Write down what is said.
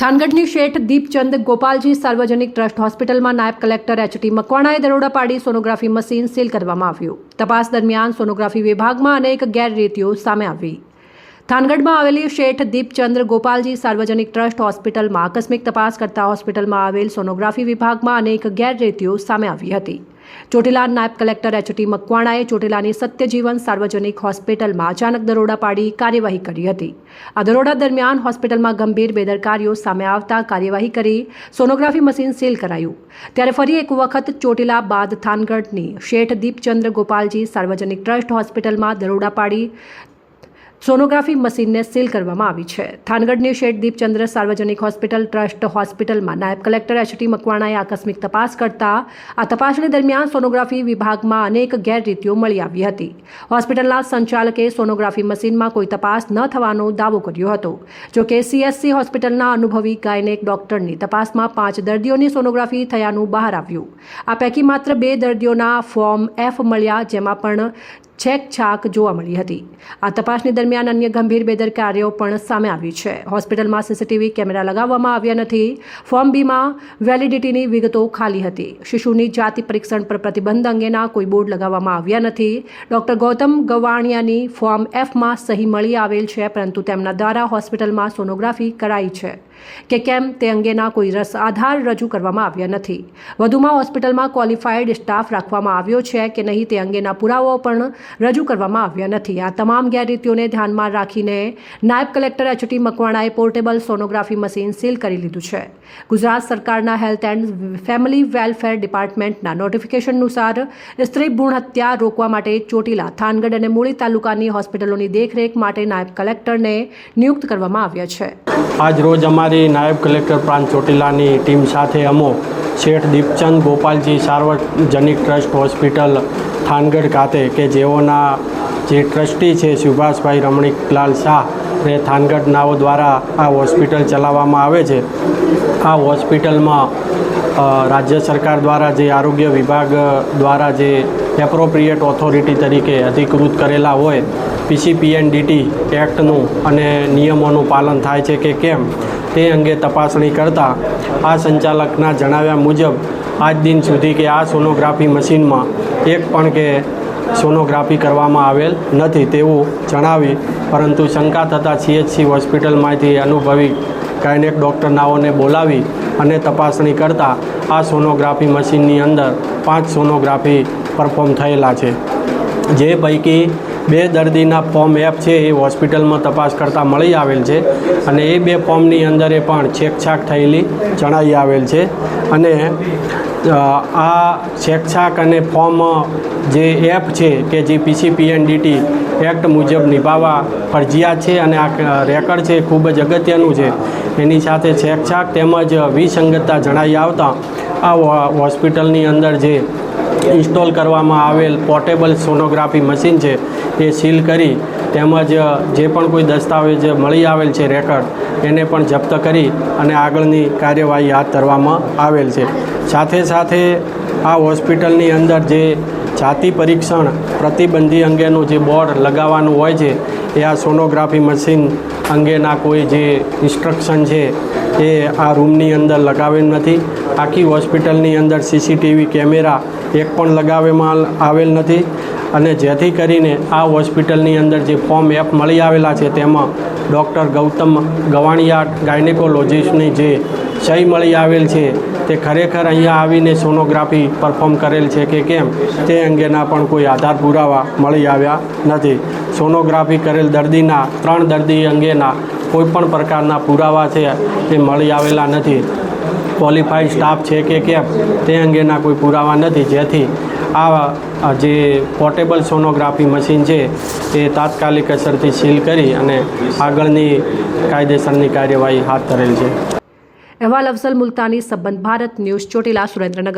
થાનગઢની શેઠ દીપચંદ ગોપાલજી સાર્વજનિક ટ્રસ્ટ હોસ્પિટલમાં નાયબ કલેક્ટર એચટી મકવાણાએ દરોડા પાડી સોનોગ્રાફી મશીન સીલ કરવામાં આવ્યું. તપાસ દરમિયાન સોનોગ્રાફી વિભાગમાં અનેક ગેરરીતિઓ સામે આવી. થાનગઢમાં આવેલી શેઠ દીપચંદ્ર ગોપાલજી સાર્વજનિક ટ્રસ્ટ હોસ્પિટલમાં આકસ્મિક તપાસ કરતા હોસ્પિટલમાં આવેલ સોનોગ્રાફી વિભાગમાં અનેક ગેરરીતિઓ સામે આવી હતી. ચોટીલા નાયબ કલેક્ટર એચટી મકવાણાએ ચોટીલાની સત્યજીવન સાર્વજનિક હોસ્પિટલમાં અચાનક દરોડા પાડી કાર્યવાહી કરી હતી. આ દરોડા દરમિયાન હોસ્પિટલમાં ગંભીર બેદરકારીઓ સામે આવતા કાર્યવાહી કરી સોનોગ્રાફી મશીન સીલ કરાયું. ત્યારે ફરી એક વખત ચોટીલા બાદ થાનગઢની શેઠ દીપચંદ્ર ગોપાલજી સાર્વજનિક ટ્રસ્ટ હોસ્પિટલમાં દરોડા પાડી સોનોગ્રાફી મશીનને સીલ કરવામાં આવી છે. થાનગઢની શેઠ દીપચંદ્ર સાર્વજનિક હોસ્પિટલ ટ્રસ્ટ હોસ્પિટલમાં નાયબ કલેક્ટર એચટી મકવાણાએ આકસ્મિક તપાસ કરતા આ તપાસણી દરમિયાન સોનોગ્રાફી વિભાગમાં અનેક ગેરરીતિઓ મળી આવી હતી. હોસ્પિટલના સંચાલકે સોનોગ્રાફી મશીનમાં કોઈ તપાસ ન થવાનો દાવો કર્યો હતો. જો કે સીએસસી હોસ્પિટલના અનુભવી ગાયનેક ડોક્ટરની તપાસમાં પાંચ દર્દીઓની સોનોગ્રાફી થયાનું બહાર આવ્યું. આ પૈકી માત્ર બે દર્દીઓના ફોર્મ એફ મળ્યા, જેમાં પણ છેક છાક જોવા મળી હતી. આ તપાસની દરમિયાન અન્ય ગંભીર બેદરકારીઓ પણ સામે આવી છે. હોસ્પિટલમાં સીસીટીવી કેમેરા લગાવવામાં આવ્યા નથી. ફોર્મ બીમાં વેલિડિટીની વિગતો ખાલી હતી. શિશુની જાતિ પરીક્ષણ પર પ્રતિબંધ અંગેના કોઈ બોર્ડ લગાવવામાં આવ્યા નથી. ડોક્ટર ગૌતમ ગવાણિયાની ફોર્મ એફમાં સહી મળી આવેલ છે, પરંતુ તેમના દ્વારા હોસ્પિટલમાં સોનોગ્રાફી કરાઈ છે. કે કેમ તે અંગેના કોઈ રસ આધાર રજૂ કરવામાં આવ્યા નથી. વધુમાં હોસ્પિટલમાં ક્વોલિફાઈડ સ્ટાફ રાખવામાં આવ્યો છે કે નહીં તે અંગેના પુરાવાઓ પણ રજૂ કરવામાં આવ્યા નથી. આ તમામ ગેરરીતિઓને ધ્યાનમાં રાખીને નાયબ કલેક્ટર એચટી મકવાણાએ પોર્ટેબલ સોનોગ્રાફી મશીન સીલ કરી લીધું છે. ગુજરાત સરકારના હેલ્થ એન્ડ ફેમિલી વેલફેર ડિપાર્ટમેન્ટના નોટિફિકેશન અનુસાર સ્ત્રી ભ્રૂણ હત્યા રોકવા માટે ચોટીલા, થાનગઢ અને મૂળી તાલુકાની હોસ્પિટલોની દેખરેખ માટે નાયબ કલેક્ટરને નિયુક્ત કરવામાં આવ્યા છે. આજ રોજ અમારી નાયબ કલેક્ટર પ્રાંત ચોટીલાની ટીમ સાથે અમો, શેઠ દીપચંદ ગોપાલજી, સાર્વજનિક ટ્રસ્ટ હોસ્પિટલ થાનગઢ ખાતે, કે જેઓના જે ટ્રસ્ટી છે સુભાષભાઈ રમણીકલાલ શાહ, એ થાનગઢ નાઓ દ્વારા આ હોસ્પિટલ ચલાવવામાં આવે છે. આ હોસ્પિટલમાં રાજ્ય સરકાર દ્વારા જે આરોગ્ય વિભાગ દ્વારા જે એપ્રોપ્રિએટ ઓથોરિટી તરીકે અધિકૃત કરેલા હોય પીસીપીએનડીટી એક્ટનું અને નિયમોનું પાલન થાય છે કે કેમ, તે અંગે તપાસણી કરતાં આ સંચાલકના જણાવ્યા મુજબ, આજ દિન સુધી કે આ સોનોગ્રાફી મશીનમાં એક પણ કે સોનોગ્રાફી કરવામાં આવેલ નથી તેવું જણાવી, પરંતુ શંકા થતાં સીએચસી હોસ્પિટલમાંથી અનુભવી ગાયનેક ડૉક્ટર નાઓને બોલાવી અને તપાસણી કરતાં આ સોનોગ્રાફી મશીનની અંદર પાંચ સોનોગ્રાફી પરફોર્મ થયેલા છે. જે પૈકી બે દર્દીના ફોર્મ એફ છે એ હોસ્પિટલમાં તપાસ કરતાં મળી આવેલ છે અને એ બે ફોર્મની અંદર એ પણ છેકછાક થયેલી જણાઈ આવેલ છે. અને આ છેકછાક અને ફોર્મ જે એપ છે કે જે પીસીપીએનડીટી એક્ટ મુજબ નિભાવવા ફરજિયાત છે અને આ રેકર્ડ છે ખૂબ જ અગત્યનું છે. એની સાથે છેકછાક તેમજ વિસંગતતા જણાઈ આવતા આ હોસ્પિટલની અંદર જે ઇન્સ્ટોલ કરવામાં આવેલ પોર્ટેબલ સોનોગ્રાફી મશીન છે, એ સીલ કરી તેમજ જે પણ કોઈ દસ્તાવેજ મળી આવેલ છે રેકર્ડ, એને પણ જપ્ત કરી અને આગળની કાર્યવાહી હાથ ધરવામાં આવેલ છે. સાથે સાથે, આ હોસ્પિટલની અંદર જે જાતિ પરીક્ષણ પ્રતિબંધી અંગેનું જે બોર્ડ લગાવવાનું હોય છે એ આ સોનોગ્રાફી મશીન અંગેના કોઈ જે ઇન્સ્ટ્રક્શન છે એ આ રૂમની અંદર લગાવેલ નથી. આખી હોસ્પિટલની અંદર સીસીટીવી કેમેરા એક પણ લગાવવામાં આવેલ નથી અને જેથી કરીને આ હોસ્પિટલની અંદર જે ફોર્મ એપ મળી આવેલા છે તેમાં ડૉક્ટર ગૌતમ ગવાણિયા, ગાયનેકોલોજીસ્ટની જે સહી મળી આવેલ છે તે ખરેખર અહીંયા આવીને સોનોગ્રાફી પરફોર્મ કરેલ છે કે કેમ તે અંગેના પણ કોઈ આધાર પુરાવા મળી આવ્યા નથી. સોનોગ્રાફી કરેલ દર્દીના, ત્રણ દર્દી અંગેના કોઈપણ પ્રકારના પુરાવા છે તે મળી આવેલા નથી. ક્વોલિફાઈડ સ્ટાફ છે કે કેમ, તે અંગેના કોઈ પુરાવા નથી. જેથી આ જે પોર્ટેબલ સોનોગ્રાફી મશીન છે એ તાત્કાલિક અસરથી સીલ કરી અને આગળની કાયદેસરની કાર્યવાહી હાથ ધરેલ છે. અહેવાલ અફઝલ મુલતાની સંબંધ ભારત ન્યૂઝ ચોટીલા સુરેન્દ્રનગર.